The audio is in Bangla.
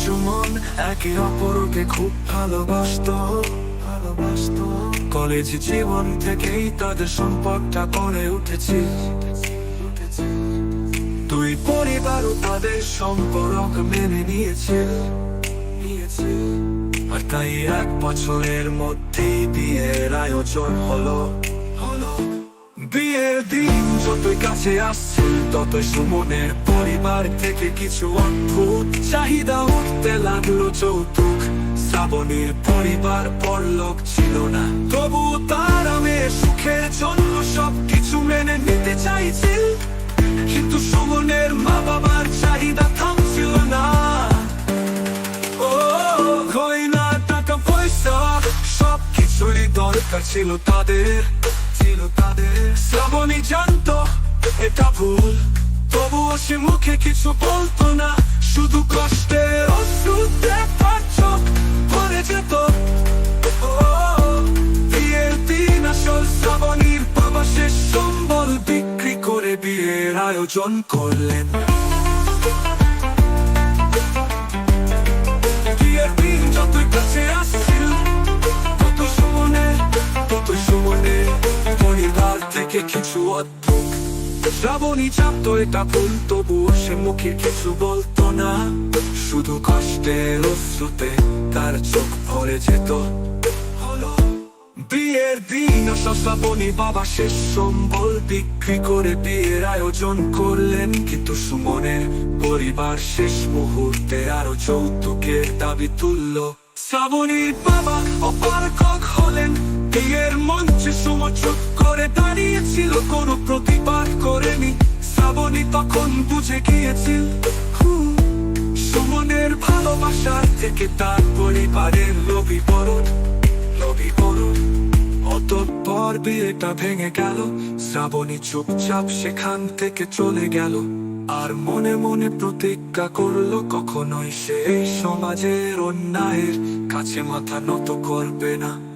আর সুমন একে অপরকে খুব ভালোবাসতো। ভালোবাসতো কলেজ জীবন থেকেই তাদের সম্পর্কটা গড়ে উঠেছে। দুই পরিবারও তাদের সম্পর্ক মেনে নিয়েছে নিয়েছে। আর তাই এক বছরের মধ্যেই বিয়ের আয়োজন হলো। বিয়ের দিন, যতই কাছে আসছে, ততই সুমনের পরিবার থেকে কিছু অদ্ভুত চাহিদা উঠতে লাগল যৌতুক। শ্রাবণীর পরিবার পরলোক ছিল না। তবু তার মেয়ের সুখের জন্য সব কিছু মেনে নিতে চাইছিল কিন্তু সুমনের মা বাবার চাহিদা থামছিল না। ও, গয়না, টাকা, পয়সা সব কিছুরই দরকার ছিল তাদের। ছিল তাদের শ্রাবণী জানতো, এটা ভুল। তবুও সে মুখে কিছু বলতো না, শুধু কষ্টের দেখার চোখ ভরে যেত। বিয়ের দিন আসল শ্রাবণীর বাবা শেষ সম্বল বিক্রি করে বিয়ের আয়োজন করলেন। আয়োজন করলেন। কিন্তু সুমনের পরিবার শেষ মুহূর্তে আরও যৌতুকের দাবি তুলল। শ্রাবণীর বাবা অপারকক হলেন করে দাঁড়িয়েছিল প্রতিবাদ করেনি। শ্রাবণী তখন বুঝে গিয়েছিল। সুমনের ভালোবাসার থেকে তার পরিবারের লোভী বরণ লোভী বরণ। অতঃপর বিয়েটা ভেঙে গেল, শ্রাবণী চুপচাপ সেখান থেকে চলে গেল। আর মনে মনে প্রতিজ্ঞা করল, কখনোই সে এই সমাজের অন্যায়ের কাছে মাথা নত করবে না।